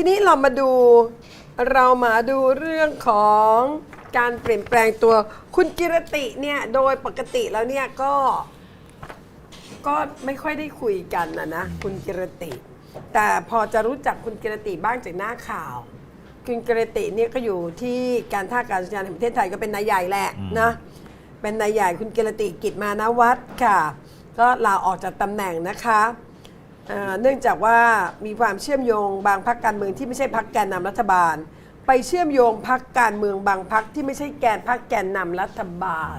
ทีนี้เรามาดูเรามาดูเรื่องของการเปลี่ยนแปลงตัว คุณกิรติเนี่ยโดยปกติแล้วเนี่ยก็ ก็ไม่ค่อยได้คุยกันนะนะคุณกิรติ แต่พอจะรู้จักคุณกิรติบ้างจากหน้าข่าว คุณกิรติเนี่ยก็อยู่ที่การท่าอากาศยานแห่งประเทศไทยก็เป็นนายใหญ่แหละนะเป็นนายใหญ่คุณกิรติกิจมานวัฒน์ค่ะ ก็ลาออกจากตำแหน่งนะคะเอ่อเนื่องจากว่ามีความเชื่อมโยงบางพักการเมืองที่ไม่ใช่พักแกนนำรัฐบาล ไปเชื่อมโยงพักการเมืองบางพักที่ไม่ใช่แกนพักแกนนำรัฐบาล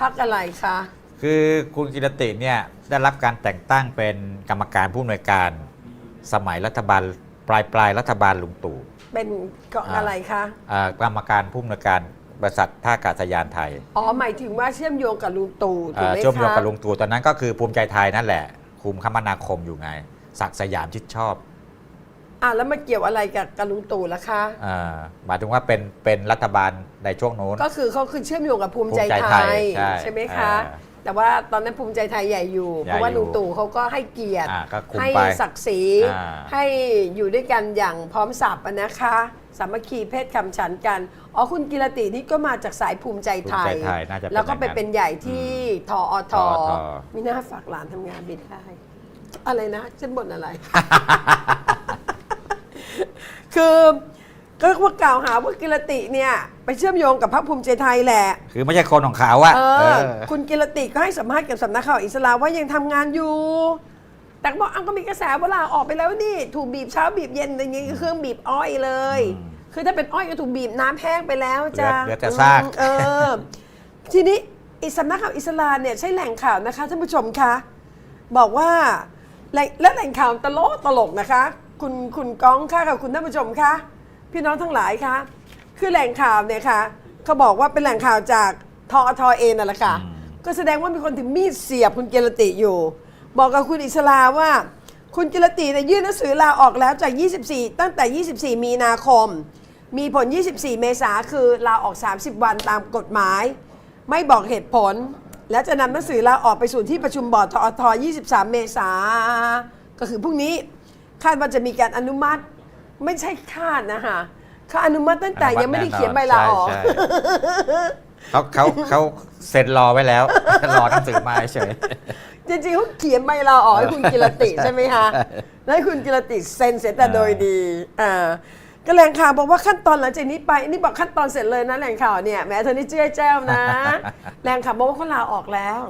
พักอะไรคะคือคุณกิรติเนี่ยได้รับการแต่งตั้งเป็นกรรมการผู้อำนวยการสมัยรัฐบาลปลายปลายรัฐบาลลุงตู่เป็นเกาะอ่าอะไรคะอ่ากรรมการผู้อำนวยการบริษัทท่าอากาศยานไทยอ๋อหมายถึงว่าเชื่อมโยงกับลุงตู่ถูกอ่าไหมคะ เชื่อมโยงกับลุงตู่ตอนนั้นก็คือภูมิใจไทยนั่นแหละ คุมคมนาคมอยู่ไงศักดิ์สยามชิดชอบอะแล้วมาเกี่ยวอะไรกับกับลุงตู่ล่ะคะ อ่าหมายถึงว่าเป็นเป็นรัฐบาลในช่วงนู้น ก็คือเขาคือเชื่อมโยงกับภูมิใจภูมิใจไทไทยยใช่ใช่ไหมคะ อ่า แต่ว่าตอนนั้นภูมิใจไทยใหญ่อยู่ใหญ่เพราะว่าอยู่ลุงตู่เขาก็ให้เกียรติอ่าก็คุมให้ไปศักดิ์ศรีอ่าให้อยู่ด้วยกันอย่างพร้อมสับอะนะคะ สามัคคีเพศคำฉันกัน อ๋อคุณกิรตินี่ก็มาจากสายภูมิใจไทภูมิใจยไทยน่าจะเป็นแล้วก็ไปอย่างนั้นเป็นใหญ่ที่ทออททอทมีหน้าฝากหลานทำงานบินได้ อะไรนะฉันบ่นอะไร คือ ก็ว่ากล่าวหาว่ากิรติเนี่ยไปเชื่อมโยงกับพรรคภูมิใจไทยแหละ คือไม่ใช่คนของเขาอะเอเออ อคุณกิรติก็ให้สัมภาษณ์กับสำนักข่าวอิสลามว่ายังทำงานอยู่ แต่ก็บอกอ้าวก็มีกระแสเวลาออกไปแล้วนี่ ถูกบีบเช้าบีบเย็นอย่างงี้ก็เครื่องบีบอ้อยเลยอืมคือถ้าเป็นอ้อยก็ถูกบีบน้ำแห้งไปแล้วเหลือจ้ะเหลือแต่ซาก อืมเออ ทีนี้อิสำนักข่าวอิสลามเนี่ยใช่แหล่งข่าวนะคะท่านผู้ชมคะ บอกว่าแหล่งและแหล่งข่าวตลกตลกนะคะ คุณคุณก้องค่ะกับคุณท่านผู้ชมคะ พี่น้องทั้งหลายคะคือแหล่งข่าวเนี่ยค่ะเขาบอกว่าเป็นแหล่งข่าวจากทอทอเองนั่นแหละค่ะอืมก็แสดงว่ามีคนถึงมีดเสียบคุณเกรติอยู่ บอกกับคุณอิสลาว่า คุณเกรติเนี่ยยื่นหนังสือลาออกแล้วจาก 24 ตั้งแต่ 24 มีนาคม มีผล 24 เมษาคือลาออก 30 วันตามกฎหมาย ไม่บอกเหตุผล และจะนำหนังสือลาออกไปสู่ที่ประชุมบอร์ดทอท23 เมษาก็คือพรุ่งนี้คาดว่าจะมีการอนุมัติ ไม่ใช่คาดนะคะเขาอนุมัติตั้งแต่ยังไม่ได้เขียนใบลาออก ใช่ใช่ เขาเขาเขาเซ็นรอไว้แล้ว รอหนังสือมาเฉย จริงๆเขาเขียนใบลาออกให้คุณกิรติใช่ไหมคะแล้วให้คุณกิรติเซ็นเสร็จแต่โดยดีอ่าก็แหล่งข่าวบอกว่าขั้นตอนหลังจากนี้ไป นี่บอกขั้นตอนเสร็จเลยนะแหล่งข่าวเนี่ยแหม้เธอนี่เจ้ยแจ้วนะ แหล่งข่าวบอกว่าเขาลาออกแล้ว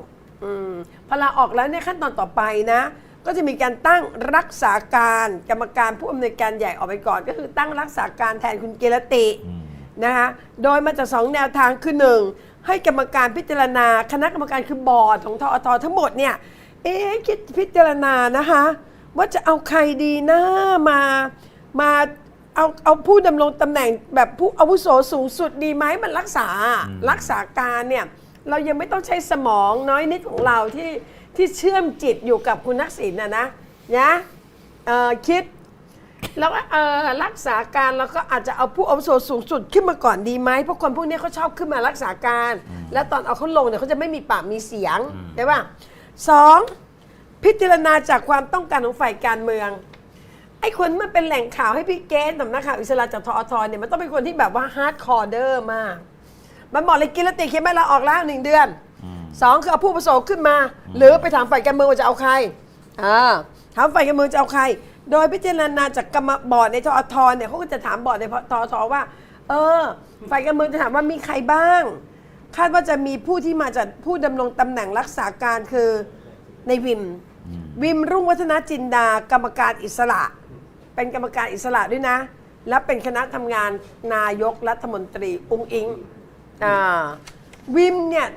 อืมพอลาออกแล้วเนี่ยขั้นตอนต่อไปนะ ก็จะมีการตั้งรักษาการกรรมการผู้อำนวยการใหญ่ออกไปก่อน ก็คือตั้งรักษาการแทนคุณกิรติอืมนะคะโดยมาจากสองแนวทางคือหนึ่งให้กรรมการพิจารณา คณะกรรมการคือบอร์ดของทอททั้งหมดเนี่ยเอ๊ะคิดพิจารณานะคะว่าจะเอาใครดีนะมามาเอาเอาผู้ดำรงตำแหน่งแบบผู้อาวุโสสูงสุดดีไหมมันรักษารักษาการเนี่ยเรายังไม่ต้องใช้สมองน้อยนิดของเราที่ ที่เชื่อมจิตอยู่กับคุณนักษิณนะนะนะเอ่อคิดแล้วก็เอ่อรักษาการแล้วก็อาจจะเอาผู้อาวุโสสูงสุดขึ้นมาก่อนดีไหมเพราะคนพวกนี้เขาชอบขึ้นมารักษาการ แล้วตอนเอาเขาลงเนี่ยเขาจะไม่มีปากมีเสียงใช่ป่ะสองพิจารณาจากความต้องการของฝ่ายการเมือง ไอ้คนมันเป็นแหล่งข่าวให้พี่เกสสำนักข่าวอิสระจากทอทเนี่ยมันต้องเป็นคนที่แบบว่าฮาร์ดคอร์เดอร์มาก มันบอกเลยกินแล้วติเขียนไม่ลาออกแล้วหนึ่งเดือน สองคือเอาผู้ประสบขึ้นมา หรือไปถามฝ่ายการเมืองว่าจะเอาใครอ่าถามฝ่ายการเมืองจะเอาใคร โดยพิจารณาจากกรรมบอร์ดในทอทเนี่ยเขาก็จะถามบอร์ดในทอทว่า เออ ฝ่ายการเมืองจะถามว่ามีใครบ้าง คาดว่าจะมีผู้ที่มาจากผู้ดำรงตำแหน่งรักษาการคือในวิม วิมรุ่งวัฒนจินดากรรมการอิสระ เป็นกรรมการอิสระด้วยนะ และเป็นคณะทำงานนายกรัฐมนตรีอุ้งอิงอ่าวิมเนี่ย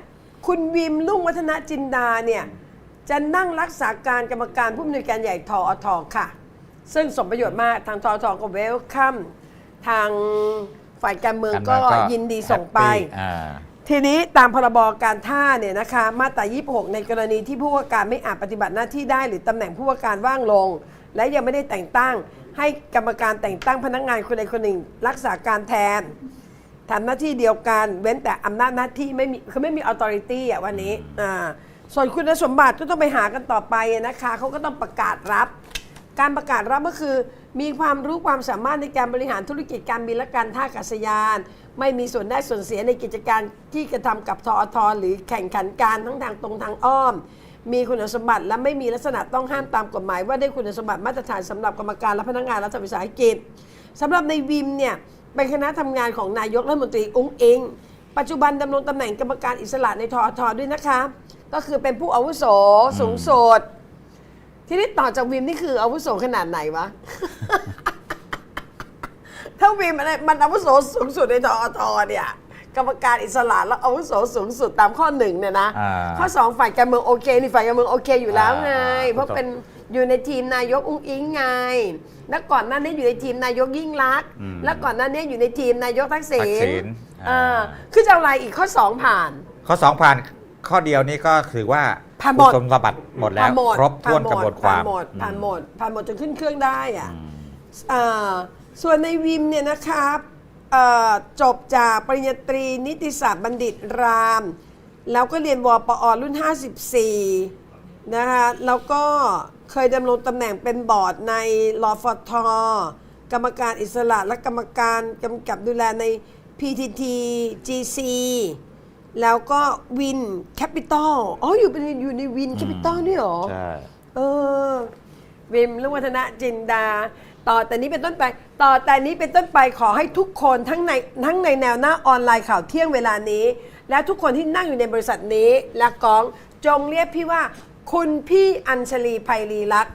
คุณวิมรุ่งวัฒนจินดาเนี่ยจะนั่งรักษาการกรรมการผู้อำนวยการใหญ่ทอทค่ะ ซึ่งสมประโยชน์มากทางทอทก็เวลคัมทางฝ่ายการเมืองก็ยินดีส่งไปแฮปปี้อ่าทีนี้ตามพรบการท่าเนี่ยนะคะมาตรา 26 ในกรณีที่ผู้ว่าการไม่อาจปฏิบัติหน้าที่ได้ หรือตำแหน่งผู้ว่าการว่างลง และยังไม่ได้แต่งตั้ง ให้กรรมการแต่งตั้งพนักงานคนใดคนหนึ่ง รักษาการแทน ทำหน้าที่เดียวกัน เว้นแต่อำนาจหน้าที่ไม่มีคือไม่มี authority อะวันนี้อ่าส่วนคุณสมบัติก็ต้องไปหากันต่อไปนะคะเขาก็ต้องประกาศรับ การประกาศรับก็คือมีความรู้ความสามารถในการบริหารธุรกิจการบินและการท่าอากาศยาน ไม่มีส่วนได้ส่วนเสียในกิจการที่กระทำกับทอทหรือแข่งขันการทั้งทางตรงทางอ้อม มีคุณสมบัติและไม่มีลักษณะต้องห้ามตามกฎหมาย ว่าได้คุณสมบัติมาตรฐานสำหรับกรรมการและพนักงานรัฐวิสาหกิจสำหรับในวิมเนี่ย เป็นคณะทำงานของนายกรัฐมนตรีอุ้งอิง ปัจจุบันดำรงตำแหน่งกรรมการอิสระในทอทด้วยนะคะ ก็คือเป็นผู้อาวุโสสูงสุดทีนี้ต่อจากวิมนี่คืออาวุโสขนาดไหนวะ ถ้าวิมอะไรมันอาวุโสสูงสุดในทอทเนี่ย กรรมการอิสระแล้วอาวุโสสูงสุดตามข้อหนึ่งเนี่ยนะ อ่าข้อสองฝ่ายการเมืองโอเคนี่ฝ่ายการเมืองโอเคอยู่แล้วไง อ่า เพราะเป็นอยู่ในทีมนายกอุ้งอิงไง แล้วก่อนหน้านี้อยู่ในทีมนายกยิ่งรักษณ์อืมแล้วก่อนหน้านี้อยู่ในทีมนายกทักษิทักษิณณอ่า อ่าคือจะเอาอะไรอีกข้อสองผ่าน ข้อสองผ่านข้อเดียวนี่ก็ถือว่าผ่านหมด คุณสมบัติหมดแล้ว ผ่านหมดครบถ้วนกระบวนความผ่านหมดผ่านหมดผ่านหมดจนขึ้นเครื่องได้อะอืมอ่าส่วนในวิมเนี่ยนะครับเอ่อ จบจากปริญญาตรีนิติศาสตร์บัณฑิตราม แล้วก็เรียนวปอรุ่น 54 นะคะแล้วก็เคยดำรงตำแหน่งเป็นบอร์ดในรอฟทกรรมการอิสระและกรรมการกำกับดูแลใน PTT GC แล้วก็วินแคปิตอลอ๋ออยู่เป็นอยู่ในวินแคปิตอลนี่หรอ ใช่ เออวิมลุงวัฒนะจินดา ต่อแต่นี้เป็นต้นไป ต่อแต่นี้เป็นต้นไปขอให้ทุกคนทั้งในทั้งในแนวหน้าออนไลน์ข่าวเที่ยงเวลานี้ และทุกคนที่นั่งอยู่ในบริษัทนี้ และกองจงเรียกพี่ว่า คุณพี่อัญชลีไพรีลักษณ์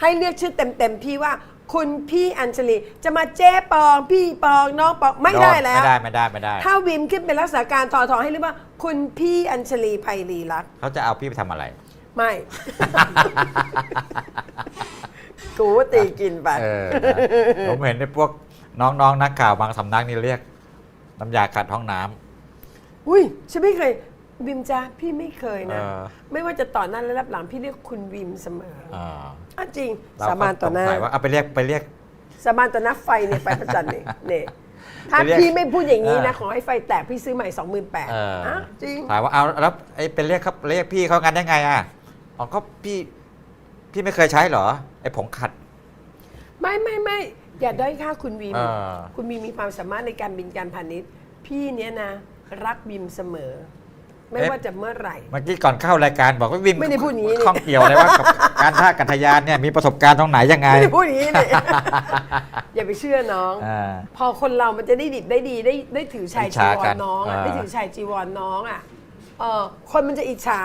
ให้เรียกชื่อเต็มๆพี่ว่า คุณพี่อัญชลีจะมาเจ๊ปอง พี่ปองน้องปองไม่ได้แล้ว ไม่ได้ไม่ได้ไม่ได้ ถ้าวิมขึ้นเป็นรักษาการทอทอให้เรียกว่า คุณพี่อัญชลีไพรีลักษณ์เขาจะเอาพี่ไปทำอะไร ไม่ กูว่าตีกินไป เออนะผมเห็นในพวกน้องๆนักข่าวบางสำนักนี่เรียก น้ำยาขัดห้องน้ำอุ้ยฉันไม่เคยวิมจ้าพี่ไม่เคยนะเออไม่ว่าจะต่อหน้าและรับหลังพี่เรียกคุณวิมเสมออ่าอะจริงเรสาบานต่อหน้าสงสัยว่าเอาไปเรียกไปเรียก สาบานต่อหน้าไฟเนี่ยไฟประจันเนี่ยเนี่ยถ้าไปเรียกพี่ไม่พูดอย่างนี้นะ เออ ขอให้ไฟแตกพี่ซื้อใหม่สองหมื่นแปดเออออะจริง ถามว่าเอาแล้วไอ้ไปเรียกครับเรียกพี่เขากันได้ไงอะอ๋อก็พี่ พี่ไม่เคยใช้เหรอ ไอ้ผงขัด ไม่ไม่ไม่อย่าด้อยค่าคุณวิมเออคุณวิมมีความสามารถในการบินการพาณิชย์ พี่เนี่ยนะ รักบิมเสมอ ไม่ว่าจะเมื่อไหร่ เมื่อกี้ก่อนเข้ารายการบอกว่าวิมไม่ได้พูดอย่างนี้นี่ ข้องเกี่ยวอะไรว่ากับการท่ากัทยานเนี่ยมีประสบการณ์ตรงไหนยังไงไม่ได้พูดอย่างนี้เลย อย่าไปเชื่อน้อง อ่า พอคนเรามันจะได้ดิบได้ดีได้ได้ถือชายอิจจีฉาวกัรนน้องอะอ่าได้ถือชายจีวรน้องอะ เออคนมันจะอิจฉา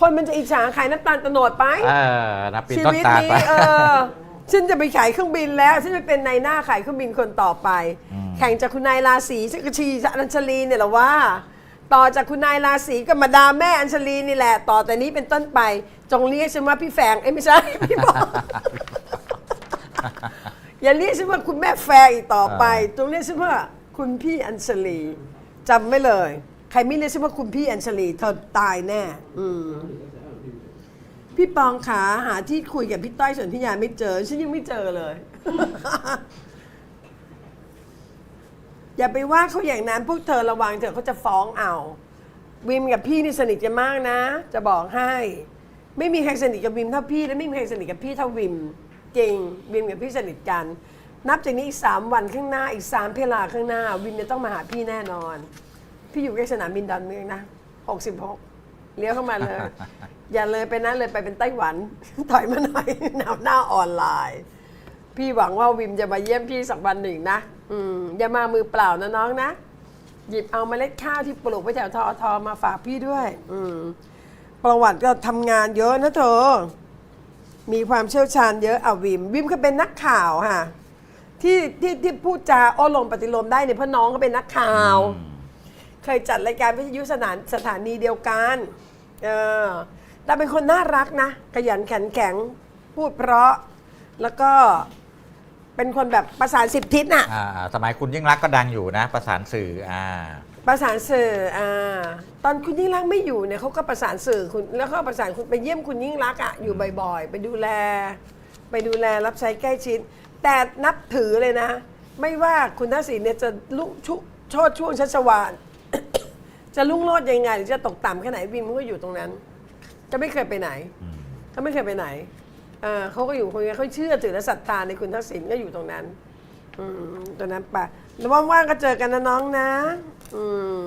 คนมันจะอิจฉาขายน้ำตาลโตโนดไป เออนะปีนชีต้นวิตตาลนี้ไป เออฉันจะไปขายเครื่องบินแล้วฉันจะเป็นนายหน้าขายเครื่องบินคนต่อไป อืม แข่งจากคุณนายราศีชักชีอัญชลีเนี่ยเหรอว่า ต่อจากคุณนายราศีกับมาดามแม่อัญชลีนี่แหละ ต่อแต่นี้เป็นต้นไป จงเรียกฉันว่าพี่แฝงเอ้ยไม่ใช่ พี่บอกอย่าเรียกฉันว่าคุณแม่แฟงอีกต่อไป จงเรียกฉันว่าคุณพี่อัญชลีจำไม่เลย ใครไม่เรียกฉันว่าคุณพี่อัญชลีเธอตายแน่ อืม พี่ปองขาหาที่คุยกับพี่ต้อยสนธิยาไม่เจอ ฉันยังไม่เจอเลย อย่าไปว่าเขาอย่างนั้นพวกเธอระวังเถอะเขาจะฟ้องเอา วิมกับพี่นี่สนิทกันมากนะ จะบอกให้ ไม่มีใครสนิทกับวิมเท่าพี่และไม่มีใครสนิทกับพี่เท่าวิมจริงวิมกับพี่สนิทกัน นับจากนี้อีกสามวันข้างหน้าอีกสามเพลาข้างหน้า วิมจะต้องมาหาพี่แน่นอน พี่อยู่ใกล้สนามบินดอนเมืองนะหกสิบหกเลี้ยวเข้ามาเลย อย่าเลยไปนะเลยไปเป็นไต้หวันถอยมาหน่อยแนวหน้าออนไลน์ พี่หวังว่าวิมจะมาเยี่ยมพี่สักวันหนึ่งนะอืมอย่ามามือเปล่านะน้องนะ หยิบเอาเมล็ดข้าวที่ปลูกไว้แถวทอทอมาฝากพี่ด้วย อืมประวัติก็ทำงานเยอะนะเธอ มีความเชี่ยวชาญเยอะอะวิม วิมเขาเป็นนักข่าวค่ะที่ที่ที่พูดจาโอ้ลมปฏิโลมได้เนี่ยเพราะน้องเขาเป็นนักข่าว เคยจัดรายการวิทยุสถานสถานีเดียวกันเออแต่เป็นคนน่ารักนะ ขยันขันแข็งพูดเพราะแล้วก็เป็นคนแบบประสานสิบทิศน่ะ อ่าสมัยคุณยิ่งรักษณ์ก็ดังอยู่นะ ประสานสื่ออ่าประสานสื่ออ่าตอนคุณยิ่งรักษณ์ไม่อยู่เนี่ยเขาก็ประสานสื่อคุณแล้วก็ประสานคุณไปเยี่ยมคุณยิ่งรักษณ์อะอยู่บ่อยๆ ไปดูแล ไปดูแลรับใช้ใกล้ชิด แต่นับถือเลยนะ ไม่ว่าคุณทักษิณเนี่ยจะลุชุโชดช่วงชัชวาน จะลุ่งโลดยังไงหรือจะตกต่ำแค่ไหนวิมมันก็อยู่ตรงนั้น จะไม่เคยไปไหน อืมก็ไม่เคยไปไหนเออเขาก็อยู่คนนี้เขาเชื่อถือและศรัทธาในคุณทักษิณก็อยู่ตรงนั้น อืมตรงนั้นไปแล้วว่างๆก็เจอกันนะน้องนะ อืม